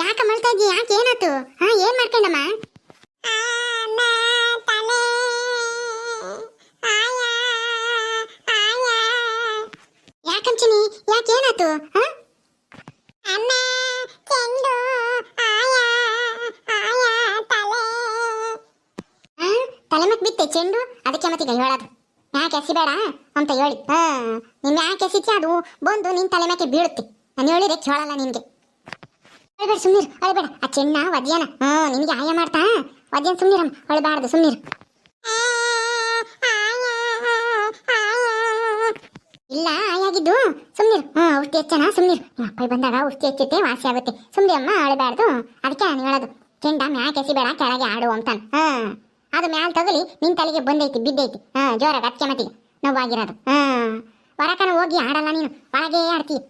ಯಾಕೆ ಮಾಡ್ತಾ ಇದ್ದೀಯ ಯಾಕೆ ಏನಾಯ್ತು ಹಾ ಏನ್ ಮಾಡ್ಕೊಂಡಮ್ಮ ಅಮ್ಮ ತಲೆ ಆಯ ಆಯ ಯಾಕಂಚಿನಿ ಯಾಕೆ ಏನಾಯ್ತು ಹಾ ಅಮ್ಮ ಚೆಂಡು ಆಯ ಆಯ ತಲೆ ಹಾ ಮತ್ತೆ ಬಿತ್ತೆ ಚೆಂಡು, ಅದಕ್ಕೆ ಮತ್ತೀಗ ಹೇಳೋದು. ಯಾಕೆ ಎಸಿಬೇಡ ಅಂತ ಹೇಳಿ. ಹಾ ನಿನ್ನ ಯಾಕೆ ಎಸಿತಿ ಅದು ಬಂದು ನಿನ್ ತಲೆ ಮ್ಯಾಕೆ ಬೀಳುತ್ತೆ. ನಾನು ಹೇಳಿದ್ರೆ ಕೇಳಲ್ಲ ನಿನ್ಗೆ. ಅಳ್ಬೇಡ ಸುಮ್ಮೀರು ಅಳ್ಬೇಡ ಆ ಚೆನ್ನ, ವದ್ಯಾನ. ಹಾ ನಿಮ್ಗೆ ಆಯ ಮಾಡ್ತಾ? ವದ್ಯಾನ ಅಮ್ಮ ಅಳ್ಬಾರ್ದು ಸುಮ್ಮೀರು ಇಲ್ಲ, ಆಯಾಗಿದ್ದು ಸುಮ್ಮನಿರು ಹ್ಞೂ ಔಷಧಿ ಹೆಚ್ಚನ ಸುಮ್ಮನಿರು ನಿಮ್ಮ ಅಪ್ಪ ಬಂದಾಗ ಔಷಧಿ ಹೆಚ್ಚುತ್ತೆ, ವಾಸಿ ಆಗುತ್ತೆ. ಸುಮ್ಮನೆ ಅಮ್ಮ ಆಡಬಾರ್ದು ಅದಕ್ಕೆ ನಾನು ಹೇಳೋದು. ಚೆಂಡ ಮ್ಯಾಕೆ ಎಸಿಬೇಡ ಕೆಳಗೆ ಆಡು ಅಂತಾನೆ ಹಾ. ಅದು ಮ್ಯಾಲ ತಗಲಿ ನಿನ್ ತಲೆಗೆ ಬಂದೈತಿ, ಬಿದ್ದೈತಿ. ಹಾ ಜೋರ ಅದಕ್ಕೆ ಮತ್ತಿಗೆ. ನೋವಾಗಿರೋದು. ಹಾ. ಹೊರಕನ ಹೋಗಿ ಆಡಲ್ಲ ನೀನು. ಒಳಗೆ ಆಡ್ತೀಯ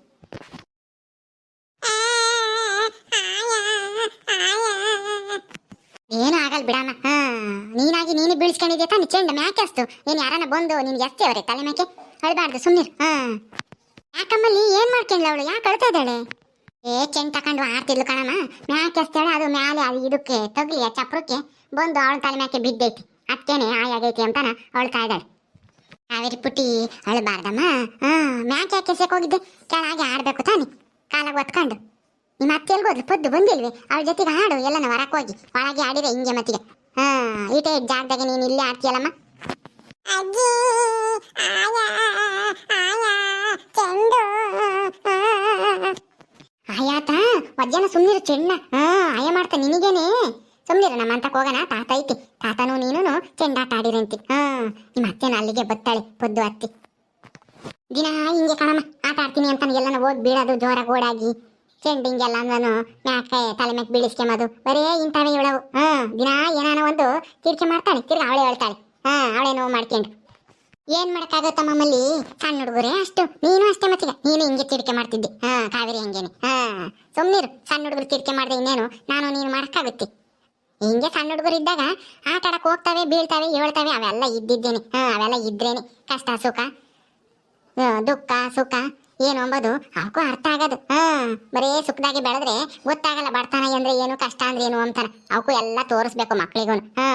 ಏನು ಆಗಲ್ಲ ಬಿಡಮ್ಮ ಹಾ. ನೀನಾಗಿ ನೀನು ಬೀಳ್ಸ್ಕೊಂಡಿದ್ದೆ ತಾನೆ ಚೆಂಡ ಮ್ಯಾಕೆ ಅಸ್ತು ನೀನು ಯಾರನ್ನ ಬಂದು ನಿನ್ಗೆ ಎಷ್ಟೇ ಅವ್ರೆ ತಲೆ ಮ್ಯಾಕೆ? ಅಳ್ಬಾರ್ದು ಸುಮ್ಮನೆ ಹಾ. ಯಾಕಮ್ಮಲ್ಲಿ ಏನ್ ಮಾಡ್ಕೊಂಡ್ಲ ಅವಳು ಯಾಕೆ ಅಳ್ತಾ ಇದ್ದಾಳೆ? ಏ, ಚೆಂಡ್ ತಕೊಂಡು ಆಡ್ತಿದ್ಲು ಕಣಮ್ಮ. ಮ್ಯಾಕೆ ಎಸ್ತಾಳೆ ಅದು ಮ್ಯಾಲೆ, ಅದು ಇದಕ್ಕೆ ತಗ್ಲಿ ಆ ಚಪ್ರಕ್ಕೆ ಬಂದು ಅವಳ ತಲೆ ಮ್ಯಾಕೆ ಬಿದ್ದೈತಿ. ಅದಕ್ಕೇನೆ ಆಯಾಗೈತಿ ಅಂತಾನ ಅವಳ ಕಾಯ್ದಾಳೆ. ಕಾವೇರಿ ಪುಟ್ಟಿ, ಅಳಬಾರ್ದಮ್ಮ. ಹಾ, ಮ್ಯಾಕೆ ಯಾಕೆ ಎಸೆಕ್ ಹೋಗಿದ್ದೆ? ಕೆಳಗೆ ಆಡ್ಬೇಕು ತಾನೆ. ಕಾಲಾಗ ಒತ್ಕೊಂಡು ನಿಮ್ಮ ಅತ್ತೆ ಎಲ್ಗೋದ್ಲು ಪದ್ದು ಬಂದಿಲ್ವಿ? ಅವಳ ಜೊತೆಗೆ ಆಡು ಎಲ್ಲನ ಹೊರಕ್ಕೆ ಹೋಗಿ. ಒಳಗೆ ಆಡಿದ್ರೆ ಹಿಂಗೆ ಮತ್ತಿಗೆ. ಹಾ, ಇಟೇ ಜಾಗದಾಗ ನೀನು ಇಲ್ಲೇ ಆಡ್ತೀಯಲ್ಲಮ್ಮ? ಅಜ್ಜಿ, ಆಯಾ ಆಯಾ, ಚೆಂಡು ಆಯಾತ, ಮಧ್ಯಾಹ್ನ ಸುಮ್ಮನಿರು ಚೆಣ್ಣ ಹಾ, ಆಯ ಮಾಡ್ತಾ ನಿನಗೇನೆ. ಸುಮ್ಮನಿರು ನಮ್ಮ ಅಂತ ಹೋಗೋಣ. ತಾತ ಐತಿ. ತಾತನು ನೀನು ಚೆಂಡಾಟ ಆಡಿರಂತಿ. ಹಾ, ನಿಮ್ಮ ಅತ್ತೆನ ಅಲ್ಲಿಗೆ ಬತ್ತಾಳೆ, ಪೊದ್ದು ಅತ್ತಿ. ದಿನ ಹಿಂಗೆ ಕಣಮ್ಮ, ಆಟ ಆಡ್ತೀನಿ ಅಂತ ಎಲ್ಲನ ಹೋಗಿ ಬೀಳೋದು ಜೋರಾಗಿ ಓಡಾಗಿ. ಚೆಂಡು ಹಿಂಗೆಲ್ಲ ಅಂದನು ಮ್ಯಾಕೆ ತಲೆ ಮ್ಯಾಕ್ ಬೀಳಿಸ್ಕೊಂಬದು ಬರೇ ಇಂಥವೇ ಇವಳವು. ಹಾ, ದಿನ ಏನಾನ ಒಂದು ತಿರ್ಕೆ ಮಾಡ್ತಾಳೆ, ತಿರ್ಗಿ ಅವಳೆ ಹೇಳ್ತಾಳೆ. ಹಾ, ಅವಳೇ ನೋವು ಮಾಡ್ಕೊಂಡು. ಏನ್ ಮಾಡಕ್ಕಾಗತ್ತ ಮಮ್ಮಲ್ಲಿ ಸಣ್ಣ ಹುಡುಗರೇ, ಅಷ್ಟು. ನೀನು ಅಷ್ಟೇ ಮತ್ತೀಗ. ನೀನು ಹಿಂಗೆ ತಿರ್ಕೆ ಮಾಡ್ತಿದ್ದೆ. ಹಾ, ಕಾವೇರಿ ಹಂಗೇನೆ. ಹಾ ಸುಮ್ಮನಿರು ಸಣ್ಣ ಹುಡುಗರು ತಿರ್ಕೆ ಮಾಡಿದೆ ಇನ್ನೇನು? ನಾನು ನೀನು ಮಾಡಕ್ಕಾಗುತ್ತೆ. ಹಿಂಗೆ ಸಣ್ಣ ಹುಡುಗರು ಇದ್ದಾಗ ಆಟ ಆಡಕ್ ಹೋಗ್ತಾವೆ, ಬೀಳ್ತಾವೆ ಹೇಳ್ತಾವೆ ಅವೆಲ್ಲ ಇದ್ದಿದ್ದೇನೆ. ಹಾ, ಅವೆಲ್ಲ ಇದ್ರೇನೆ. ಕಷ್ಟ, ಸುಖ. ದುಃಖ, ಸುಖ. ಏನು ಅಂಬೋದು? ಅವಕ್ಕೂ ಅರ್ಥ ಆಗೋದು. ಹಾ, ಬರೇ ಸುಖದಾಗಿ ಬೆಳೆದ್ರೆ ಗೊತ್ತಾಗಲ್ಲ ಬಡತನ ಅಂದ್ರೆ ಏನು, ಕಷ್ಟ ಅಂದ್ರೆ ಏನು ಅಂತಾನೆ. ಅವಕ್ಕೂ ಎಲ್ಲ ತೋರಿಸ್ಬೇಕು ಮಕ್ಳಿಗೂ ಹಾ,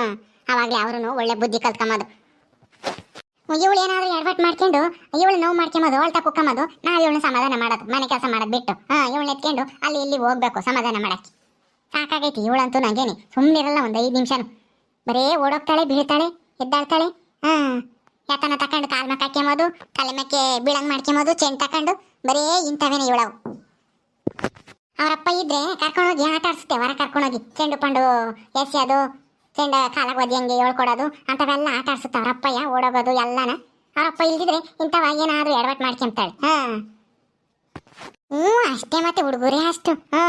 ಅವಾಗ್ಲೇ ಅವ್ರು ಒಳ್ಳೆ ಬುದ್ಧಿ ಕಲ್ತ್ಕೊಂಬೋದು. ಇವಳು ಏನಾದ್ರು ಎಡವಟ್ ಮಾಡ್ಕೊಂಡು, ಇವಳು ನೋವು ಮಾಡ್ಕೊಂಬೋದು, ಅವಳ ತಪ್ಪು ಕಮ್ಮದು ನಾವು ಇವಳನ್ನ ಸಮಾಧಾನ ಮಾಡೋದು, ಮನೆ ಕೆಲಸ ಮಾಡೋದು ಬಿಟ್ಟು. ಹಾಂ, ಇವಳನ್ನ ಎತ್ಕೊಂಡು ಅಲ್ಲಿ ಇಲ್ಲಿ ಹೋಗ್ಬೇಕು ಸಮಾಧಾನ ಮಾಡಕ್ಕೆ. ಸಾಕಾಗೈತಿ, ಇವಳಂತೂ ನಂಗೇನೆ. ಸುಮ್ಮನಿರಲ್ಲ ಒಂದು ಐದು ನಿಮಿಷನು. ಬರೇ ಓಡೋಗ್ತಾಳೆ, ಬೀಳ್ತಾಳೆ, ಎದ್ದಾಳ್ತಾಳೆ. ಹಾಂ, ಯಾತನ ತಕೊಂಡು ಕಾಲು ಮಕ್ಕ ಹಾಕ್ಯಂಬೋದು, ತಲೆ ಮಕ್ಕೆ ಬೀಳಂಗೆ ಮಾಡ್ಕೊಂಬೋದು ಚೆಂಡ್ ತಕೊಂಡು ಬರೇ ಇಂಥವೇನೆ ಇವಳವು. ಅವರಪ್ಪ ಇದ್ರೆ ಕರ್ಕೊಂಡೋಗಿ ಆಟ ಆಡ್ಸುತ್ತೆ ಹೊರ ಕರ್ಕೊಂಡೋಗಿ ಚೆಂಡು ಪಂಡು ಎಸೆಯೋದು ಚೆಂಡ ಕಾಲಾಗ ಒದ್ಯಂಗೆ ಹೇಳ್ಕೊಡೋದು, ಅಂಥವೆಲ್ಲ ಆಟ ಆಡ್ಸುತ್ತೆ ಅವರಪ್ಪಯ್ಯ ಓಡೋಗೋದು ಎಲ್ಲನ. ಅಪ್ಪ ಇಲ್ದಿದ್ರೆ ಇಂಥವ ಏನಾದ್ರೂ ಎಡವಟ್ ಮಾಡ್ಕೊಂತಾಳೆ ಹಾ. ಹ್ಞೂ ಅಷ್ಟೇ ಮತ್ತೆ ಹುಡುಗರೇ ಅಷ್ಟು. ಹ್ಞೂ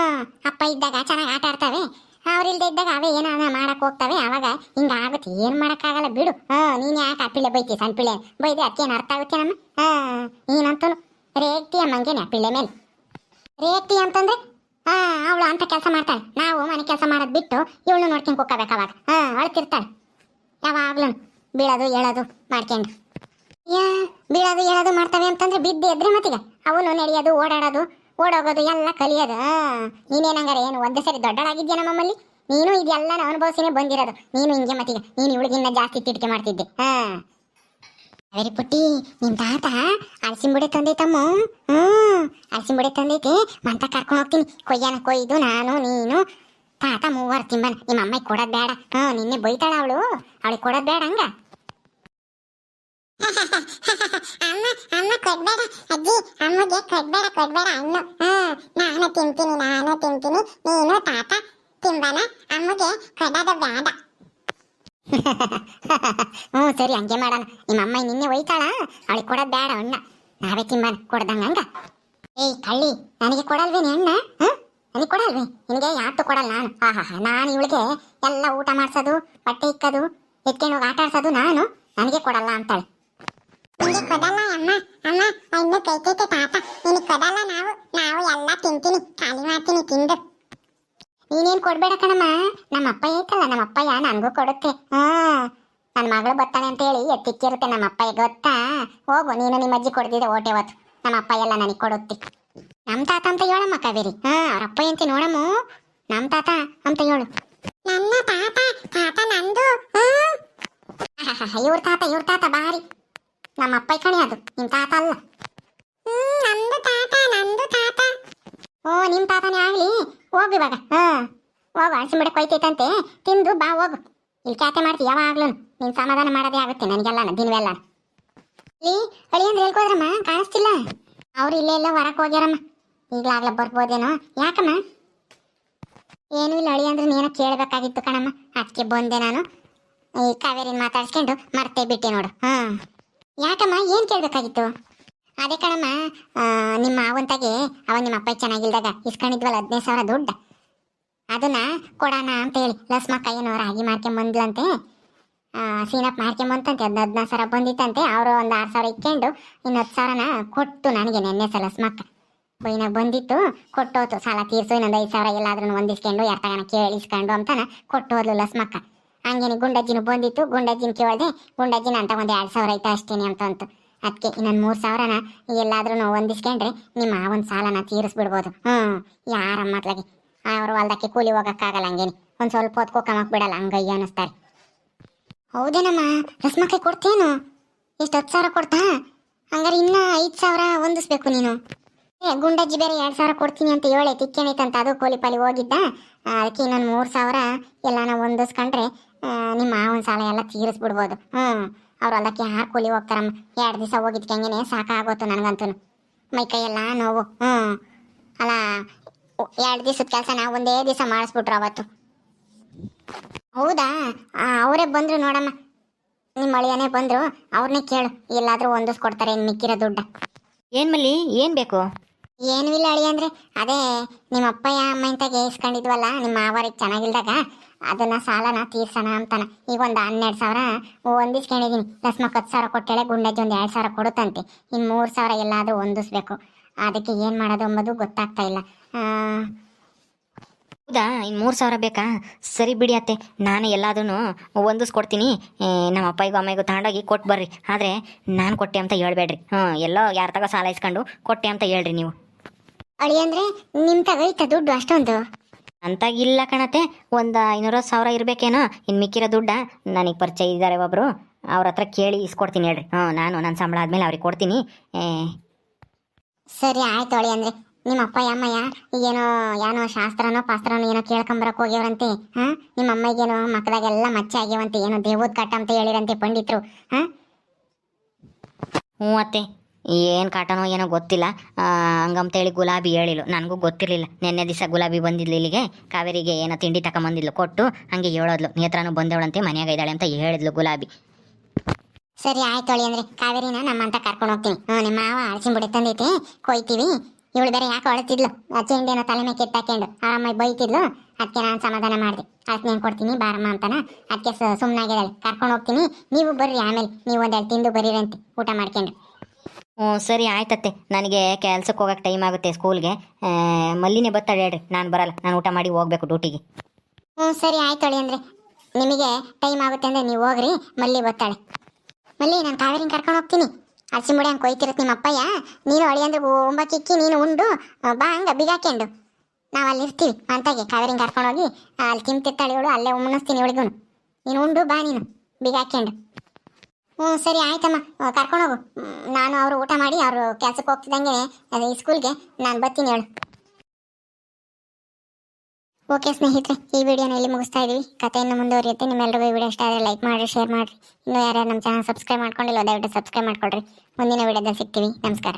ಅಪ್ಪ ಇದ್ದಾಗ ಚೆನ್ನಾಗಿ ಆಟ ಆಡ್ತಾವೆ. ಅವ್ರಿಲ್ದೇ ಇದ್ದಾಗ ಅವೇ ಏನಾನ ಮಾಡಕ್ ಹೋಗ್ತಾವೆ. ಅವಾಗ ಹಿಂಗ ಆಗುತ್ತೆ, ಏನ್ ಮಾಡಕ್ಕಾಗಲ್ಲ ಬಿಡು. ಹಾ, ನೀನ್ ಯಾಕೆ ಆ ಬೈತಿ ಸಣ್ಣ ಪಿಳ್ಳೆ? ಬೈದೆ ಅದಕ್ಕೇನು ಅರ್ಥ ಆಗುತ್ತೆ ನಮ್ಮ ಹಾ ನೀನಂತೂ ರೇಟಿ ಅಮ್ಮಂಗೇನೆ ಆ ಮೇಲೆ. ರೇಗ್ತಿ ಅಂತಂದ್ರೆ? ಹಾ, ಅವಳು ಅಂತ ಕೆಲಸ ಮಾಡ್ತಾಳೆ. ನಾವು ಮನೆ ಕೆಲಸ ಮಾಡೋದು ಬಿಟ್ಟು ಇವಳು ನೋಡ್ಕೊಂಡು ಹೋಗ್ಬೇಕು ಅವಾಗ. ಹಾ ಅಳ್ತಿರ್ತಾಳೆ ಯಾವಾಗ್ಲೂ ಬೀಳೋದು, ಹೇಳೋದು, ಮಾಡ್ಕೊಂಡು. ಯಾ ಬೀಳೋದು, ಹೇಳೋದು ಮಾಡ್ತವೆ ಅಂತಂದ್ರೆ ಬಿದ್ದು ಎದ್ರೆ ಮತ್ತಿಗೆ? ಅವನು ನಡೆಯೋದು, ಓಡಾಡೋದು, ಓಡೋಗೋದು, ಎಲ್ಲ ಕಲಿಯೋದು. ನೀನೇನಂಗಾರೆ, ಏನು, ಒಂದೇ ಸರಿ ದೊಡ್ಡಳಾಗಿದ್ಯಾ ನಮ್ಮಲ್ಲಿ ನೀನು ಇದೆಲ್ಲ ಅನುಭವಿಸಿನೇ ಬಂದಿರೋದು. ನೀನು ಹಿಂಗೆ ಮತ್ತೀಗ? ನೀನು ಇವಳಿಗಿನ್ನ ಜಾಸ್ತಿ ತಿಟ್ಟಿಗೆ ಮಾಡ್ತಿದ್ದೆ. ಹಾ. ವೆರಿ ಪುಟ್ಟಿ ನಿಮ್ ತಾತ ಅಳಸಿಂಬುಡೆ ತಂದೈತಮ್ಮ ಹ್ಮ್ ಅಳಸಿಂಬುಡೆ ತಂದೈತೆ ಮಂತ ಕರ್ಕೊಂಡು ಹೋಗ್ತೀನಿ. ಕೊಯ್ಯನ ಕೊಯ್ದು ನಾನು, ನೀನು. ತಾತ ಮೂವರು ತಿಂಬನ, ನಿಮ್ಮ ಅಮ್ಮಗೆ ಕೊಡೋದ್ ಬೇಡ. ಹಾ ನಿನ್ನೆ ಬೈತಾಳ ಅವಳು. ಅವಳಿಗೆ ಕೊಡೋದ್ ಬೇಡ ಹಂಗ. ಅಮ್ಮ ಅಮ್ಮ ಕೊಡ್ಬೇಡ. ಅಜ್ಜಿ, ಅಮ್ಮಗೆ ಕೊಡ್ಬೇಡ ಕೊಡ್ಬೇಡ ಹಣ್ಣು. ಹ್ಮ್ ನಾನು ತಿಂತೀನಿ ನಾನು ತಿಂತೀನಿ. ನೀನು ತಾತ ತಿಂಬನ, ಅಮ್ಮಗೆ ಕೊಡೋದು ಬೇಡ. ಹ್ಞೂ ಸರಿ, ಹಂಗೆ ಮಾಡೋಣ. ನಿಮ್ಮ ಅಮ್ಮ ನಿನ್ನೆ ಒಯ್ತಾಳ? ಅವಳಿಗೆ ಕೊಡೋದು ಬೇಡ, ಅಣ್ಣ. ನಾವೇ ತಿಂಬಾನ ಕೊಡ್ದಂಗ ಏಯ್ ಕಳ್ಳಿ ನನಗೆ ಕೊಡಲ್ವೇನೆ, ಅಣ್ಣ? ನನಗೆ ಕೊಡಲ್ವೇ? ನಿನಗೆ ಯಾತು ಕೊಡಲ್ಲ ನಾನು. ಆಹಾ, ನಾನು ಇವಳಿಗೆ ಎಲ್ಲ ಊಟ ಮಾಡ್ಸೋದು, ಬಟ್ಟೆ ಇಕ್ಕದು ಎತ್ಕೊಂಡು ಹೋಗಿ ಆಟ ಆಡ್ಸೋದು ನಾನು. ನನಗೆ ಕೊಡಲ್ಲ ಅಂತಾಳೆ. ನಿನಗೆ ಕೊಡಲ್ಲ, ಅಮ್ಮ. ಅಮ್ಮ ಇನ್ನು ಕೈತೈತೆ ತಾತ ನಿನಗೆ ಕೊಡಲ್ಲ ನಾವು. ನಾವು ತಿಂತೀನಿ. ಖಾಲಿ ಮಾಡ್ತೀನಿ, ತಿಂದು. ನೀನೇನ್ ಕೊಡ್ಬೇಡ ಕಣಮ್ಮ. ನಮ್ಮ ಅಪ್ಪ ಐತಲ್ಲ ನಮ್ಮ ಅಪ್ಪಯ್ಯ ನನಗೂ ಕೊಡುತ್ತೆ. ಹಾ ನನ್ನ ಮಗಳು ಬರ್ತಾನೆ ಅಂತ ಹೇಳಿ ಎತ್ತಿಕ್ಕಿರುತ್ತೆ ನಮ್ಮ ಅಪ್ಪಯ್ಯ ಗೊತ್ತಾ? ಹೋಗು ನೀನು ನಿಮ್ಮ ಅಜ್ಜಿ ಕೊಡ್ದಿದ್ದೆ ಓಟೆ ಹೊತ್ತು. ನಮ್ಮ ಅಪ್ಪ ಎಲ್ಲ ನನಗೆ ಕೊಡುತ್ತೆ. ನಮ್ಮ ತಾತ ಅಂತ ಹೇಳಮ್ಮ ಕಾವೇರಿ. ಹಾ ಅವ್ರ ಅಪ್ಪ ಅಂತ ನೋಡಮ್ಮ. ನಮ್ಮ ತಾತ ಅಂತ ಹೇಳು. ನನ್ನ ತಾತ ತಾತ ನಂದು. ಇವ್ರ ತಾತ ಇವ್ರ ತಾತ ಬಾರಿ. ನಮ್ಮ ಅಪ್ಪ ಕಣಿ ಅದು ನಿಮ್ಮ ತಾತ ಅಲ್ಲ. ಹ್ಮ್ ನಂದು ತಾತ ನಂದು ತಾತ. ಓ ನಿಮ್ಮ ತಾತನೇ ಆಗ್ಲಿ. ಹೋಗು ಇವಾಗ. ಹಾ. ಹೋಗು ಹಸಿ ಬಿಡಕ್ ಹೋಯ್ತೈತಂತೆ. ತಿಂದು ಬಾ, ಹೋಗು. ಇಲ್ಲಿ ಕ್ಯಾತೆ ಮಾಡ್ತಿ ಯಾವಾಗ್ಲೂ ನೀನು ಸಮಾಧಾನ ಮಾಡೋದೇ ಆಗುತ್ತೆ ನನಗೆಲ್ಲ ದಿನವೆಲ್ಲ. ಇಲ್ಲಿ, ಅಳಿ ಅಂದ್ರೆ ಹೇಳ್ಕೋದ್ರಮ್ಮ, ಕಾಣಿಸ್ತಿಲ್ಲ. ಅವ್ರು ಇಲ್ಲೇ ಎಲ್ಲ ಹೊರಕ್ ಹೋಗ್ಯಾರಮ್ಮ. ಈಗಲಾಗ್ಲ ಬರ್ಬೋದೇನೋ. ಯಾಕಮ್ಮ? ಏನು ಇಲ್ಲ, ಅಳಿ ಅಂದ್ರೆ ನೀನು ಕೇಳಬೇಕಾಗಿತ್ತು ಕಣಮ್ಮ. ಅದಕ್ಕೆ ಬಂದೆ ನಾನು. ಈ ಕಾವೇರಿನ ಮಾತಾಡ್ಸ್ಕೊಂಡು ಮರ್ತೇ ಬಿಟ್ಟೆ ನೋಡು. ಹಾ. ಯಾಕಮ್ಮ, ಏನು ಕೇಳ್ಬೇಕಾಗಿತ್ತು? ಅದೇ ಕಣಮ್ಮ ನಿಮ್ಮ ಅವಂತಾಗೆ ಅವ ನಿಮ್ಮ ಅಪ್ಪ ಚೆನ್ನಾಗಿಲ್ದಾಗ ಇಸ್ಕೊಂಡಿದ್ವಲ್ಲ ಹದಿನೈದು ಸಾವಿರ ದುಡ್ಡು. ಅದನ್ನ ಕೊಡೋಣ ಅಂತ ಹೇಳಿ ಲಸ್ಮಕ್ಕ ಏನೋ ರಾಗಿ ಮಾರ್ಕೊಂಬಂದ್ಲಂತೆ ಸೀನಪ್ ಮಾಡ್ಕೊಂಬಂತಂತೆ ಅದು ಹದಿನಾರು ಸಾವಿರ ಬಂದಿತ್ತಂತೆ, ಅವರು ಒಂದು ಆರು ಸಾವಿರ ಇಟ್ಕೊಂಡು ಇನ್ನು ಹತ್ತು ಸಾವಿರನ ಕೊಟ್ಟು ನನಗೆ ನೆನ್ನೆ ಸಲ ಲಸ್ಮಕ್ಕ. ಬೈನಾಗ ಬಂದಿತ್ತು, ಕೊಟ್ಟೋತು, ಸಾಲ ತೀರ್ಸು, ಇನ್ನೊಂದು ಐದು ಸಾವಿರ ಎಲ್ಲಾದ್ರೂ ಒಂದಿಸ್ಕೊಂಡು ಯಾರ್ತಗನ ಕೇಳಿಸ್ಕೊಂಡು ಅಂತಾನ ಕೊಟ್ಟು ಹೋದ್ಲು ಲಸ್ಮಕ್ಕ. ಹಂಗೇನೆ ಗುಂಡಜ್ಜಿನ ಬಂದಿತ್ತು, ಗುಂಡಜ್ಜಿನ ಕೇಳಿದೆ, ಗುಂಡಜ್ಜಿನ ಅಂತ ಒಂದು ಎರಡು ಸಾವಿರ ಐತೆ ಅಷ್ಟೇನೆ ಅಂತ ಅಂತು ಅದಕ್ಕೆ ಇನ್ನೊಂದು ಮೂರು ಸಾವಿರನ ಎಲ್ಲಾದ್ರೂ ಹೊಂದಿಸ್ಕೊಂಡ್ರೆ ನಿಮ್ಮ ಒಂದು ಸಾಲನ ತೀರಿಸ್ಬಿಡ್ಬೋದು. ಹ್ಞೂ ಯಾರ ಮತ್ಲಾಗಿ ಅವರು ಹೊಲ್ದಕ್ಕೆ ಕೂಲಿ ಹೋಗೋಕ್ಕಾಗಲ್ಲ ಹಂಗೇನೆ. ಒಂದು ಸ್ವಲ್ಪ ಹೊತ್ತು ಕಮಕ್ ಬಿಡಲ್ಲ ಹಂಗಯ್ಯ ಅನ್ನಿಸ್ತಾರೆ. ಹೌದೇನಮ್ಮ ರಸ್ಮಕ್ಕೆ ಕೊಡ್ತೇನು? ಎಷ್ಟು ಹತ್ತು ಸಾವಿರ ಕೊಡ್ತಾ? ಹಂಗಾರೆ ಇನ್ನ ಐದು ಸಾವಿರ ಹೊಂದಿಸ್ಬೇಕು ನೀನು. ಏ ಗುಂಡಜ್ಜಿ ಬೇರೆ ಎರಡು ಸಾವಿರ ಕೊಡ್ತೀನಿ ಅಂತ ಹೇಳಿ ತಿಕ್ಕೇನೈತಂತ ಅದು ಕೂಲಿ ಪಾಲಿ ಹೋಗಿದ್ದ. ಆ, ಅದಕ್ಕೆ ಇನ್ನೊಂದು ಮೂರು ಸಾವಿರ ಎಲ್ಲಾನ ಹೊಂದಿಸ್ಕೊಂಡ್ರೆ ಆ, ಒಂದು ಸಾಲ ಎಲ್ಲ ತೀರಿಸ್ಬಿಡ್ಬೋದು. ಹ್ಞೂ ಅವ್ರು ಹೊಲಕ್ಕೆ ಕೂಲಿ ಹೋಗ್ತಾರಮ್ಮ ಎರಡು ದಿವಸ ಹೋಗಿದ್ಕೆ ಹಂಗೇನೆ ಸಾಕಾಗೋತು ನನಗಂತೂ ಮೈ ಕೈ ಎಲ್ಲ ನೋವು. ಹ್ಞೂ ಅಲ್ಲ ಎರಡು ದಿವಸದ ಕೆಲಸ ನಾವು ಒಂದೇ ದಿವಸ ಮಾಡಿಸ್ಬಿಟ್ರು ಅವತ್ತು. ಹೌದಾ? ಅವರೇ ಬಂದರು ನೋಡಮ್ಮ. ನಿಮ್ಮ ಅಳಿಯನೇ ಬಂದರು. ಅವ್ರನ್ನೇ ಕೇಳು. ಎಲ್ಲಾದರೂ ಹೊಂದಿಸ್ಕೊಡ್ತಾರೆ ಇನ್ನು ಮಿಕ್ಕಿರೋ ದುಡ್ಡ. ಏನು ಮಲ್ಲಿ? ಏನು ಬೇಕು? ಏನು ಇಲ್ಲ ಅಳಿ ಅಂದರೆ ಅದೇ ನಿಮ್ಮ ಅಪ್ಪಯ್ಯ ಅಮ್ಮ ಇಂತಾಗೆ ಇಸ್ಕೊಂಡಿದ್ವಲ್ಲ ನಿಮ್ಮ ಆವಾರಿಗೆ ಚೆನ್ನಾಗಿಲ್ದಾಗ ಅದನ್ನ ಸಾಲನ ತೀರ್ಸೋಣ ಅಂತಾನ. ಈಗ ಒಂದು ಹನ್ನೆರಡು ಸಾವಿರ ಹೊಂದಿಸ್ಕೊಂಡಿದ್ದೀನಿ ಲಸ್ಮಕ್ ಹತ್ತು ಸಾವಿರ ಕೊಟ್ಟಳೆ ಗುಂಡಜ್ಜಿ ಒಂದು ಎರಡು ಸಾವಿರ ಕೊಡುತ್ತಂತೆ. ಇನ್ನು ಮೂರು ಸಾವಿರ ಎಲ್ಲಾದರೂ ಹೊಂದಿಸ್ಬೇಕು. ಅದಕ್ಕೆ ಏನು ಮಾಡೋದು ಅಂಬೋದು ಗೊತ್ತಾಗ್ತಾ ಇಲ್ಲ. ಹೌದಾ? ಇನ್ನು ಮೂರು ಸಾವಿರ ಬೇಕಾ? ಸರಿ ಬಿಡಿ ಅತ್ತೆ. ನಾನು ಎಲ್ಲಾದೂ ಹೊಂದಿಸ್ಕೊಡ್ತೀನಿ. ನಮ್ಮ ಅಪ್ಪಾಯಿಗೂ ಅಮ್ಮಿಗೂ ತಗೊಂಡೋಗಿ ಕೊಟ್ಟು ಬರ್ರಿ. ಆದರೆ ನಾನು ಕೊಟ್ಟೆ ಅಂತ ಹೇಳ್ಬೇಡ್ರಿ. ಹ್ಞೂ ಎಲ್ಲೋ ಯಾರ ತಗೋ ಸಾಲ ಇಸ್ಕೊಂಡು ಕೊಟ್ಟೆ ಅಂತ ಹೇಳ್ರಿ ನೀವು. ಅಳಿ ಅಂದ್ರೆ ನಿಮ್ಮ ತಗೈತ ದುಡ್ಡು ಅಷ್ಟೊಂದು? ಅಂತ ಇಲ್ಲ ಕಣತೆ. ಒಂದು ಐನೂರು ಸಾವಿರ ಇರಬೇಕೇನೋ? ಇನ್ನು ಮಿಕ್ಕಿರೋ ದುಡ್ಡ ನನಗೆ ಪರಿಚಯ ಇದ್ದಾರೆ ಒಬ್ಬರು ಅವ್ರ ಹತ್ರ ಕೇಳಿ ಇಸ್ಕೊಡ್ತೀನಿ ಹೇಳ್ರಿ. ಹ್ಞೂ ನಾನು ನನ್ನ ಸಂಬಳ ಆದಮೇಲೆ ಅವ್ರಿಗೆ ಕೊಡ್ತೀನಿ. ಏ, ಸರಿ ಆಯ್ತು ಹೊಳಿ ಅಂದ್ರೆ. ನಿಮ್ಮ ಅಪ್ಪ ಅಮ್ಮಯ್ಯ ಏನೋ ಏನೋ ಶಾಸ್ತ್ರನೋ ಪಾಸ್ತ್ರನೋ ಏನೋ ಕೇಳ್ಕೊಂಬರಕ್ಕೆ ಹೋಗ್ಯವ್ರಂತೆ. ಹಾಂ? ನಿಮ್ಮ ಅಮ್ಮಗೇನೋ ಮಕ್ಕಳಾಗೆಲ್ಲ ಮಚ್ಚೆ ಆಗ್ಯವಂತೆ. ಏನೋ ದೇವದ ಕಟ್ಟ ಅಂತ ಹೇಳಿರಂತೆ ಪಂಡಿತ್ರು. ಹಾಂ? ಹ್ಞೂ ಅತ್ತೆ. ಏನು ಕಾಟನೋ ಏನೋ ಗೊತ್ತಿಲ್ಲ. ಹಂಗಂತೇಳಿ ಗುಲಾಬಿ ಹೇಳಿಲ್ಲ ನನಗೂ ಗೊತ್ತಿರಲಿಲ್ಲ. ನಿನ್ನೆ ದಿವಸ ಗುಲಾಬಿ ಬಂದಿದ್ಲು ಇಲ್ಲಿಗೆ. ಕಾವೇರಿಗೆ ಏನೋ ತಿಂಡಿ ತಗೊಂಬಂದಿದ್ಲು ಕೊಟ್ಟು ಹಂಗೆ ಹೇಳೋದ್ಲು. ನೇತ್ರನೂ ಬಂದವಳಂತೆ ಮನೆಯಾಗ ಇದ್ದಾಳೆ ಅಂತ ಹೇಳಿದ್ಲು ಗುಲಾಬಿ. ಸರಿ, ಆಯ್ತು ಅಳಿ ಅಂದ್ರೆ ಕಾವೇರಿನ ನಮ್ಮಂತ ಕರ್ಕೊಂಡು ಹೋಗ್ತೀನಿ. ಹ್ಞೂ ನಿಮ್ಮ ಮಾವ ಅಳಸಿ ಬಿಡಿ ತಂದೈತಿ, ಕೊಯ್ತೀವಿ. ಇವಳು ಬೇರೆ ಯಾಕೆ ಅಳತಿದ್ಲು. ಆ ಚೆಂಡೇನೋ ತಲೆ ಮೇಲೆ ಕೆತ್ತಾಕೊಂಡು ಆರಾಮಾಗಿ ಬೈತಿದ್ಲು. ಅದಕ್ಕೆ ನಾನು ಸಮಾಧಾನ ಮಾಡಿದೆ. ಅಳ್ತೀನಿ ಕೊಡ್ತೀನಿ, ಬಾರಮ್ಮ ಅಂತಾನ. ಅದಕ್ಕೆ ಸುಮ್ಮನಾಗಿದ್ದಾಳೆ ಕರ್ಕೊಂಡು ಹೋಗ್ತೀನಿ. ನೀವು ಬರ್ರಿ ಆಮೇಲೆ. ನೀವು ಒಂದೆರಡು ತಿಂದು ಬರೀರಂತೆ. ಊಟ ಮಾಡ್ಕೊಂಡು. ಹ್ಞೂ, ಸರಿ ಆಯ್ತತ್ತೆ. ನನಗೆ ಕೆಲ್ಸಕ್ಕೆ ಹೋಗಕ್ಕೆ ಟೈಮ್ ಆಗುತ್ತೆ ಸ್ಕೂಲ್ಗೆ ಮಲ್ಲಿನೇ ಬತ್ತಾಳೆ ಹೇಳ್ರಿ, ನಾನು ಬರಲ್ಲ. ನಾನು ಊಟ ಮಾಡಿ ಹೋಗ್ಬೇಕು ಡ್ಯೂಟಿಗೆ ಹ್ಞೂ, ಸರಿ ಆಯ್ತು ಹೇಳಿ ಅಂದ್ರೆ. ನಿಮಗೆ ಟೈಮ್ ಆಗುತ್ತೆ ಅಂದ್ರೆ ನೀವು ಹೋಗ್ರಿ, ಮಲ್ಲಿ ಬತ್ತಾಳೆ. ಮಲ್ಲಿ, ನಾನು ಕಾವೇರಿನ ಕರ್ಕೊಂಡು ಹೋಗ್ತೀನಿ. ಹಸಿ ಮುಡಿ ಹಂಗೆ ಕೊಯ್ತಿರತ್ತೆ ನಿಮ್ಮ ಅಪ್ಪಯ್ಯ. ನೀನು ಅಳಿ ಅಂದ್ರೆ ಒಂಬಕ್ಕಿಕ್ಕಿ ನೀನು ಉಂಡು. ಬಾ ಹಂಗೆ ಬಿಗಾಕೊಂಡು ನಾವು ಅಲ್ಲಿ ಇರ್ತೀವಿ ಅಂತಾಗೆ ಕರ್ಕೊಂಡು ಹೋಗಿ, ಅಲ್ಲಿ ತಿಂತಿರ್ತಾಳೆ ಇವಳು, ಅಲ್ಲೇ ಉಮ್ಮನಿಸ್ತೀನಿ ಇವಳಿಗೂ ನೀನು ಉಂಡು, ಬಾ ನೀನು. ಬಿಗಾಕೊಂಡು ಹ್ಞೂ ಸರಿ, ಆಯ್ತಮ್ಮ. ಕರ್ಕೊಂಡು ಹೋಗು. ನಾನು ಅವ್ರು ಊಟ ಮಾಡಿ ಅವ್ರು ಕೆಲ್ಸಕ್ಕೆ ಹೋಗ್ತಿದ್ದಂಗೆ, ಅದೇ ಸ್ಕೂಲ್ಗೆ ನಾನು ಬರ್ತೀನಿ ಹೇಳು. ಓಕೆ ಸ್ನೇಹಿತರೆ, ಈ ವಿಡಿಯೋನ ಇಲ್ಲಿ ಮುಗಿಸ್ತಾ ಇದೀವಿ. ಕಥೆಯನ್ನು ಮುಂದುವರಿಯುತ್ತೆ. ನಿಮ್ಮೆಲ್ಲರಿಗೂ ಈ ವಿಡಿಯೋ ಇಷ್ಟ ಆದರೆ ಲೈಕ್ ಮಾಡಿರಿ, ಶೇರ್ ಮಾಡಿರಿ. ಇನ್ನೂ ಯಾರ್ಯಾರು ನಮ್ಮ ಚಾನಲ್ ಸಬ್ಸ್ಕ್ರೈಬ್ ಮಾಡ್ಕೊಂಡಿಲ್ಲ ದಯವಿಟ್ಟು ಸಬ್ಸ್ಕ್ರೈಬ್ ಮಾಡ್ಕೊಳ್ರಿ. ಮುಂದಿನ ವಿಡಿಯೋದಲ್ಲಿ ಸಿಗ್ತೀವಿ. ನಮಸ್ಕಾರ.